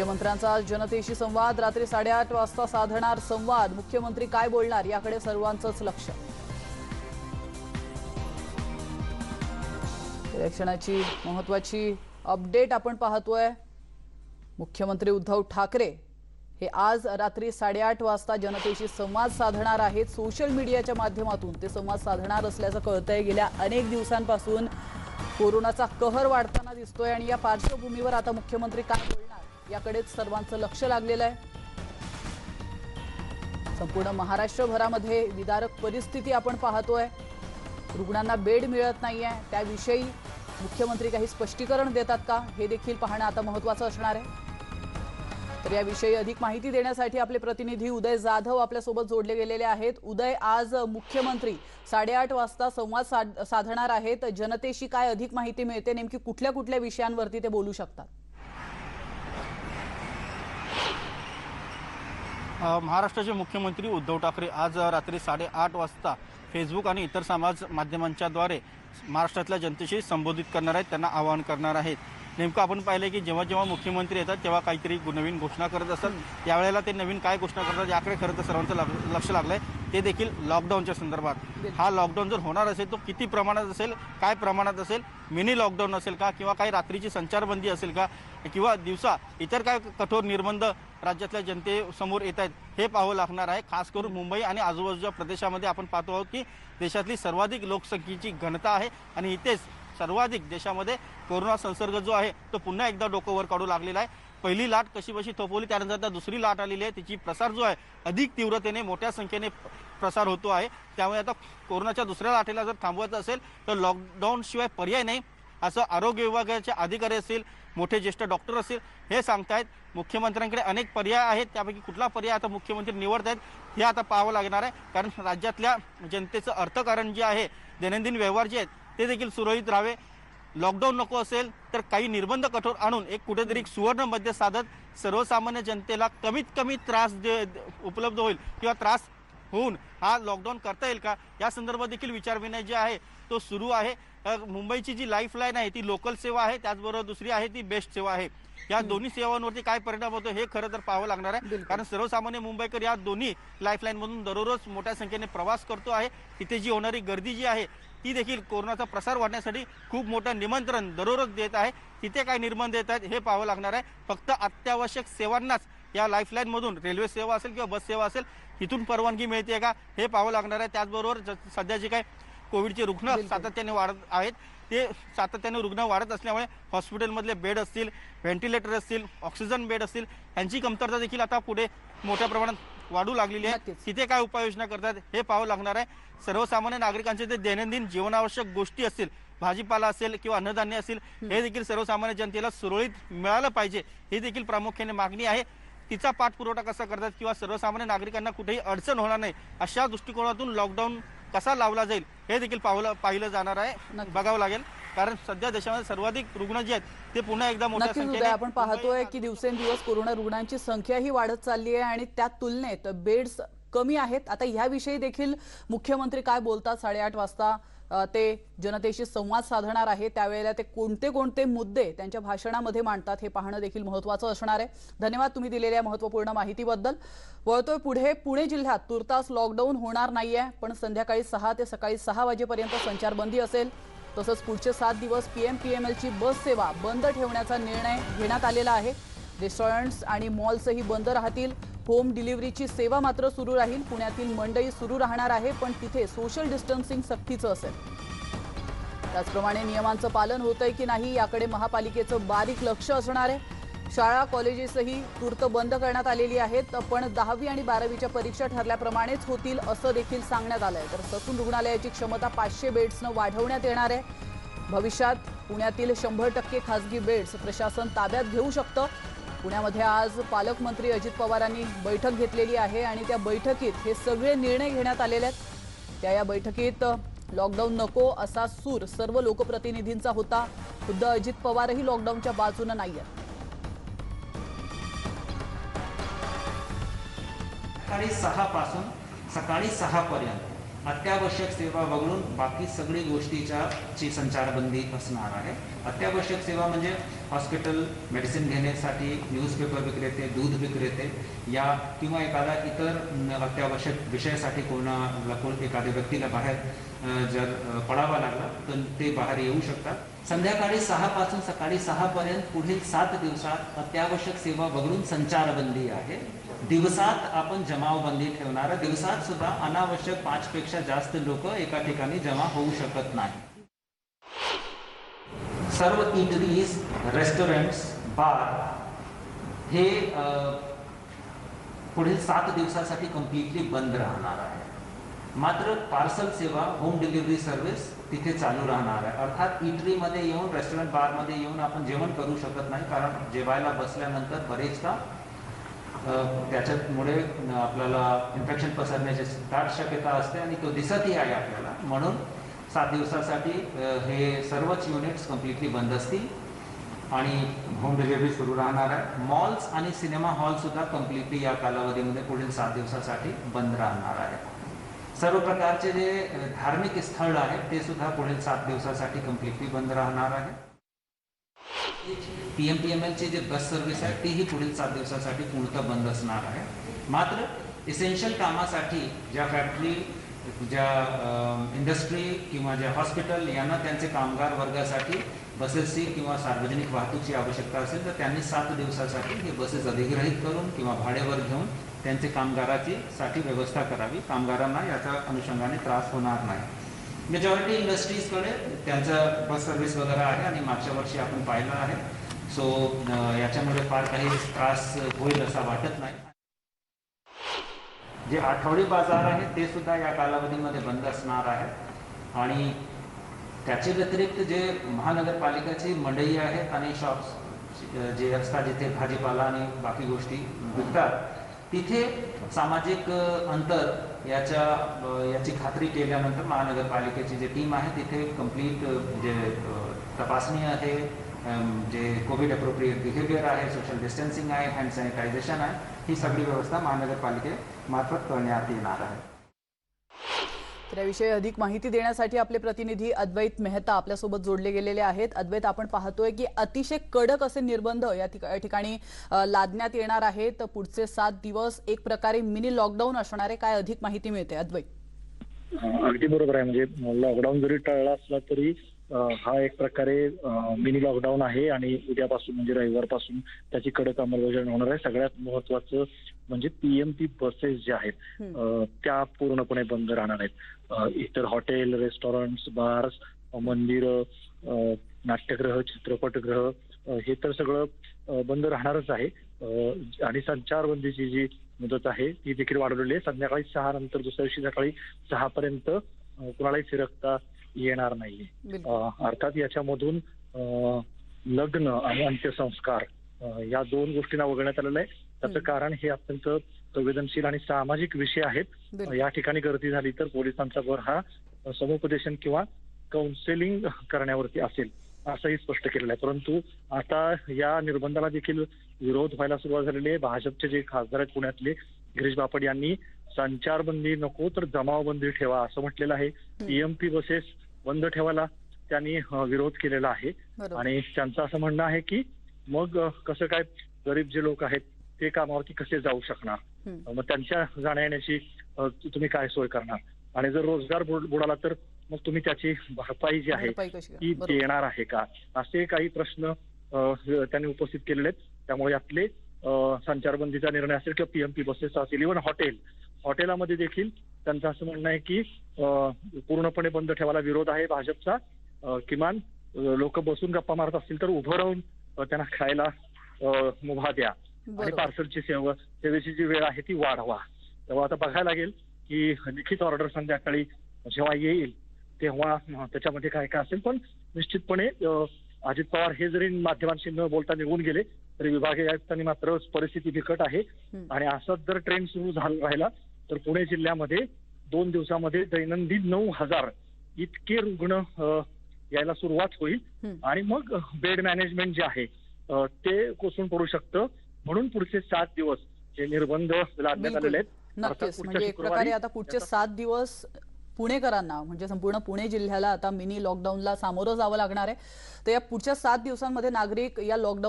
मुख्यमंत्र्यांचा आज जनतेशी संवाद. रात्री साडेआठ वाजता साधणार संवाद. मुख्यमंत्री काय बोलणार? याकडे सर्वांचंच लक्ष. इलेक्शनाची महत्वाची अपडेट आपण पाहतोय. मुख्यमंत्री उद्धव ठाकरे हे आज रात्री साडेआठ वाजता जनतेशी संवाद साधणार आहेत. सोशल मीडियाच्या माध्यमातून ते संवाद साधणार असल्याचं कळतंय. गेल्या अनेक दिवसांपासून कोरोनाचा कहर वाढताना दिसतोय आणि या पार्श्वभूमीवर आता मुख्यमंत्री काय बोलणार? याकडेच सर्वांचं लक्ष लागलेलं आहे. संपूर्ण महाराष्ट्रभरामध्ये विदारक परिस्थिती आपण पाहतोय. रुग्णांना बेड मिळत नाहीये. त्याविषयी मुख्यमंत्री काही स्पष्टीकरण देतात का? हे देखील पाहणं आता महत्वाचं असणार आहे. तर याविषयी अधिक माहिती देण्यासाठी आपले प्रतिनिधी उदय जाधव आपल्यासोबत जोडले गेलेले आहेत. उदय आज मुख्यमंत्री साडेआठ वाजता संवाद साध- साधणार आहेत. जनतेशी काय अधिक माहिती मिळते? नेमकी कुठल्या कुठल्या विषयांवरती ते बोलू शकतात? महाराष्ट्राचे मुख्यमंत्री उद्धव ठाकरे आज रात्री साडेआठ वाजता फेसबुक आणि इतर समाज माध्यमांच्याद्वारे महाराष्ट्रातल्या जनतेशी संबोधित करणार आहेत त्यांना आवाहन करणार आहेत. नेमकं आपण पाहिलं की जेव्हा जेव्हा मुख्यमंत्री येतात तेव्हा काहीतरी नवीन घोषणा करत असतात. यावेळेला ते नवीन काय घोषणा करतात याकडे खरं तर सर्वांचं लाग- लक्ष आहे ते देखील लॉकडाऊनच्या संदर्भात. हा लॉकडाऊन जर होणार असेल तो किती प्रमाणात असेल काय प्रमाणात असेल मिनी लॉकडाऊन असेल का किंवा काही रात्रीची संचारबंदी असेल का किंवा दिवसा इतर काय कठोर निर्बंध राज्यातल्या जनतेसमोर येत आहेत हे पाहावं लागणार आहे. खास करून मुंबई आणि आजूबाजूच्या प्रदेशामध्ये आपण पाहतो आहोत की देशातली सर्वाधिक लोकसंख्येची घनता आहे आणि इथेच सर्वाधिक देशामध्ये कोरोना संसर्ग जो आहे तो पुन्हा एकदा डोकं वर काढू लागलेला आहे. पहिली लाट कशी बशी थोपवली त्यानंतर आता दुसरी लाट आलेली आहे. तिची प्रसार जो आहे अधिक तीव्रतेने मोठ्या संख्येने प्रसार होतो आहे. त्यामुळे आता कोरोनाच्या दुसऱ्या लाटेला जर थांबवायचं असेल तर लॉकडाऊन शिवाय पर्याय नाही असं आरोग्य विभागाचे अधिकारी असतील मोठे ज्येष्ठ डॉक्टर असतील हे सांगतायत. मुख्यमंत्र्यांकडे अनेक पर्याय आहेत त्यापैकी कुठला पर्याय आता मुख्यमंत्री निवडत आहेत हे आता पाहावं लागणार आहे. कारण राज्यातल्या जनतेचं अर्थकारण जे आहे दैनंदिन व्यवहार जे आहेत ते देखील सुरळीत राहावे. लॉकडाऊन नको असेल तर काही निर्बंध कठोर आणून एक कुठेतरी सुवर्ण मध्य साधत सर्वसामान्य जनतेला कमीत कमी त्रास दे उपलब्ध होईल किंवा त्रास होऊन हा लॉकडाऊन करता येईल का? या संदर्भात देखील विचारविनय जे आहे तो सुरू आहे. मुंबईची जी लाईफ लाईन आहे ती लोकल सेवा आहे त्याचबरोबर दुसरी आहे ती बेस्ट सेवा आहे. या दोन्ही सेवांवरती काय परिणाम होतो हे खरं तर पाहावं लागणार आहे. कारण सर्वसामान्य मुंबईकर या दोन्ही लाईफलाईन मधून दररोज मोठ्या संख्येने प्रवास करतो आहे. तिथे जी होणारी गर्दी जी आहे ती देखील कोरोनाचा प्रसार वाढण्यासाठी खूप मोठं निमंत्रण दररोज देत आहे. तिथे काय निर्बंध देत आहेत हे पाहावं लागणार आहे. फक्त अत्यावश्यक सेवांनाच या लाईफलाईन मधून रेल्वे सेवा असेल किंवा बस सेवा असेल तिथून परवानगी मिळते का हे पाहावं लागणार आहे. त्याचबरोबर सध्या जे काय कोविडचे रुग्ण सातत्याने वाढत आहेत ते सातत्याने रुग्ण वाढत असल्यामुळे हॉस्पिटलमधले बेड असतील व्हेंटिलेटर असतील ऑक्सिजन बेड असतील यांची कमतरता देखील आता पुढे मोठ्या प्रमाणात वाढू लागलेली आहे. तिथे काय उपाययोजना करतात हे पाहावं लागणार आहे. सर्वसामान्य नागरिकांचे जे दैनंदिन जीवनावश्यक गोष्टी असतील भाजीपाला असेल किंवा अन्नधान्य असेल हे देखील सर्वसामान्य जनतेला सुरळीत मिळालं पाहिजे. ही देखील प्रामुख्याने मागणी आहे. तिचा पाठपुरवठा कसा करतात किंवा सर्वसामान्य नागरिकांना कुठेही अडचण होणार नाही अशा दृष्टिकोनातून लॉकडाऊन कसा लावला जाईल हे देखील पाहिलं जाणार आहे. बघावं लागेल. कारण सध्या देशामध्ये सर्वाधिक रुग्ण जे आहेत ते पुन्हा एकदा मोठ्या संख्येने आपण पाहतोय की दिवसेंदिवस कोरोना रुग्णांची संख्याही वाढत चालली आहे आणि त्या तुलनेत बेड्स कमी आहेत. आता ह्याविषयी देखील मुख्यमंत्री काय बोलतात? साडेआठ वाजता ते जनतेशी संवाद साधणार आहे. त्यावेळेला ते कोणते कोणते मुद्दे त्यांच्या भाषणामध्ये मांडतात हे पाहणं देखील महत्वाचं असणार आहे. धन्यवाद तुम्ही दिलेल्या महत्त्वपूर्ण माहितीबद्दल. वळतोय पुढे पुणे जिल्ह्यात तुर्तास लॉकडाऊन होणार नाहीये पण संध्याकाळी सहा ते सकाळी सहा वाजेपर्यंत संचारबंदी असेल. तसंच पुढचे सात दिवस पी एम पीएम पीएमएलची बस सेवा बंद ठेवण्याचा निर्णय घेण्यात आलेला आहे. रेस्टॉरंट्स आणि मॉल्सही बंद राहतील. होम डिलिव्हरीची सेवा मात्र सुरू राहील. पुण्यातील मंडई सुरू राहणार आहे पण तिथे सोशल डिस्टन्सिंग सक्तीचं असेल. त्याचप्रमाणे नियमांचं पालन होतंय की नाही याकडे महापालिकेचं बारीक लक्ष असणार आहे. शाळा कॉलेजेसही तूर्त बंद करण्यात आलेली आहेत पण दहावी आणि बारावीच्या परीक्षा ठरल्याप्रमाणेच होतील असं देखील सांगण्यात आलंय. तर ससून रुग्णालयाची क्षमता पाचशे बेड्सनं वाढवण्यात येणार आहे. भविष्यात पुण्यातील शंभर टक्के खासगी बेड्स प्रशासन ताब्यात घेऊ शकतं. पुण्यामध्ये आज पालकमंत्री अजित पवारांनी बैठक घेतलेली आहे आणि त्या बैठकीत हे सगळे निर्णय घेण्यात आलेले आहेत. त्या या बैठकीत लॉकडाऊन नको असा सूर सर्व लोकप्रतिनिधींचा होता. खुद्द अजित पवारही लॉकडाऊनच्या बाजूनं नाही आहेत सकाळी सहापासून सकाळी सहापर्यंत अत्यावश्यक सेवा वगळून बाकी सगळी गोष्टीच्या ची संचारबंदी असणार आहे. अत्यावश्यक सेवा म्हणजे हॉस्पिटल मेडिसिन घेण्यासाठी न्यूजपेपर विक्रेते दूध विक्रेते या किंवा एखादा इतर अत्यावश्यक विषयासाठी कोणाला कोण एखाद्या व्यक्तीला बाहेर जर पडावा लागला तर ते बाहेर येऊ शकतात. संध्याकाळी सहापासून सकाळी सहापर्यंत पुढील सात दिवसात अत्यावश्यक सेवा वगळून संचारबंदी आहे. दिवसात आपण जमावबंदी ठेवणार. दिवसात सुद्धा अनावश्यक पाच पेक्षा जास्त लोक एका ठिकाणी जमा होऊ शकत नाही. सर्व इटरीज रेस्टॉरंट्स बार हे पुढील सात दिवसासाठी कम्प्लिटली बंद राहणार आहे. मात्र पार्सल सेवा होम डिलिव्हरी सर्व्हिस तिथे चालू राहणार आहे. अर्थात इटरीमध्ये येऊन रेस्टॉरंट बारमध्ये येऊन आपण जेवण करू शकत नाही. कारण जेवायला बसल्यानंतर बरेचदा त्याच्यामुळे आपल्याला इन्फेक्शन पसरण्याची दाट शक्यता असते आणि तो दिसतही आहे आपल्याला. म्हणून सात दिवसासाठी हे सर्वच युनिट्स कम्प्लिटली बंद असतील. आणि होम डिलिव्हरी सुरू राहणार आहे. मॉल्स आणि सिनेमा हॉल सुद्धा कम्प्लिटली या कालावधीमध्ये पुढील सात दिवसासाठी बंद राहणार आहे. सर्व प्रकारचे जे धार्मिक स्थळ आहेत ते सुद्धा पुढील सात दिवसासाठी कम्प्लिटली बंद राहणार आहे. पी एम टी एम एलची जे बस सर्व्हिस आहे तीही पुढील सात दिवसासाठी पूर्णतः बंद असणार आहे. मात्र इसेन्शियल कामासाठी ज्या फॅक्टरी ज्या इंडस्ट्री किंवा ज्या हॉस्पिटल यांना त्यांचे कामगार वर्गासाठी बसेसची किंवा सार्वजनिक वाहतूकची आवश्यकता असेल तर त्यांनी सात दिवसासाठी हे बसेस अधिग्रहित करून किंवा भाडेवर घेऊन त्यांचे कामगाराची साठी व्यवस्था करावी. कामगारांना याच्या अनुषंगाने त्रास होणार नाही. मेजॉरिटी इंडस्ट्रीजकडे त्यांचं बस सर्व्हिस वगैरे आहे आणि मागच्या वर्षी आपण पाहिलं आहे. सो याच्यामुळे फार काही त्रास होईल असा वाटत नाही. जे आठवडी बाजार आहे ते सुद्धा या कालावधीमध्ये बंद असणार आहे. आणि त्याच्या व्यतिरिक्त जे महानगरपालिकाची मंडई आहेत आणि शॉप्स जे असतात जिथे भाजीपाला आणि बाकी गोष्टी विकतात तिथे सामाजिक अंतर याच्या याची खात्री केल्यानंतर महानगरपालिकेची जी टीम आहे तिथे कंप्लीट जे तपासणी आहे. जे कोविड अप्रोप्रिएट बिहेवियर आहे सोशल डिस्टन्सिंग आहे हँड सॅनिटायझेशन आहे ही सगळी व्यवस्था महानगरपालिकेमार्फत करण्यात येणार आहे. तर याविषयी अधिक माहिती देण्यासाठी आपले प्रतिनिधी अद्वैत मेहता आपल्यासोबत जोडले गेलेले आहेत. अद्वैत आपण पाहतोय की अतिशय कडक असे निर्बंध या ठिक- या ठिकाणी लादण्यात येणार आहेत. पुढचे सात दिवस एक प्रकारे मिनी लॉकडाऊन असणार आहे काय अधिक माहिती मिळते? अद्वैत. अगदी बरोबर आहे. म्हणजे लॉकडाऊन जरी टळला असला तरी हा एक प्रकारे मिनी लॉकडाऊन आहे आणि उद्यापासून म्हणजे रविवारपासून त्याची कडक अंमलबजावणी होणार आहे. सगळ्यात महत्वाचं म्हणजे पीएमटी बसेस ज्या आहेत त्या पूर्णपणे बंद राहणार आहेत. इतर हॉटेल रेस्टॉरंट्स बार्स मंदिरं नाट्यगृह चित्रपटगृह हे तर सगळं बंद राहणारच आहे. आणि संचारबंदीची जी मुदत आहे ती देखील वाढवलेली आहे. संध्याकाळी सहा नंतर दुसऱ्या दिवशी सकाळी सहा पर्यंत कुणालाही फिरकता येणार अं, अर्थात याच्यामधून लग्न आणि अंत्यसंस्कार या दोन गोष्टींना वगळण्यात आलेलं आहे. त्याचं. कारण हे अत्यंत संवेदनशील आणि सामाजिक विषय आहेत. या ठिकाणी गर्दी झाली तर पोलिसांचा भर हा समुपदेशन किंवा काउन्सिलिंग करण्यावरती असेल असंही स्पष्ट केलेलं आहे. परंतु आता या निर्बंधाला देखील विरोध व्हायला सुरुवात झालेली आहे. भाजपचे जे खासदार आहेत पुण्यातले गिरीश बापट यांनी संचारबंदी नको तर जमावबंदी ठेवा असं म्हटलेलं आहे. पीएमपी बसेस बंद ठेवायला त्यांनी विरोध केलेला आहे. आणि त्यांचं असं म्हणणं आहे की मग कसं काय गरीब जे लोक आहेत ते कामावरती कसे जाऊ शकणार. मग त्यांच्या जाण्या येण्याची तुम्ही काय सोय करणार? आणि जर रोजगार बुड- बुडाला तर मग तुम्ही त्याची भरपाई जी आहे ती. देणार आहे का? असे काही प्रश्न त्यांनी उपस्थित केलेले आहेत. त्यामुळे यातले संचारबंदीचा निर्णय असेल किंवा पीएमपी बसेस असेल इव्हन हॉटेल हॉटेलामध्ये देखील त्यांचं असं म्हणणं आहे की पूर्णपणे बंद ठेवायला विरोध आहे भाजपचा. किमान लोक बसून गप्पा मारत असतील तर उभं राहून त्यांना खायला मुभा द्या. आणि पार्सलची सेवा सेवेची जी वेळ आहे ती वाढवा. तेव्हा आता बघायला लागेल की लिखित ऑर्डर संध्याकाळी जेव्हा येईल तेव्हा त्याच्यामध्ये काय काय असेल. पण निश्चितपणे अजित पवार हे जरी माध्यमांशी न बोलता निघून गेले तरी विभागीय आयुक्तांनी मात्र परिस्थिती बिकट आहे. आणि असाच जर ट्रेंड सुरू झाला राहिला तर पुणे जिल्ह्यामध्ये दोन दिवसामध्ये दैनंदिन नऊ हजार इतके रुग्ण यायला सुरुवात होईल. आणि मग बेड मॅनेजमेंट जे आहे ते कोसळून पडू शकतं. म्हणून पुढचे सात दिवस हे निर्बंध लादण्यात. आलेले आहेत. नक्कीच. म्हणजे एक प्रकारे आता पुढचे सात दिवस पुणेकरांना म्हणजे संपूर्ण पुणे जिल्ह्याला आता मिनी लॉकडाऊनला सामोरं जावं लागणार आहे. तर या पुढच्या सात दिवसांमध्ये नागरिक या लॉकडाऊन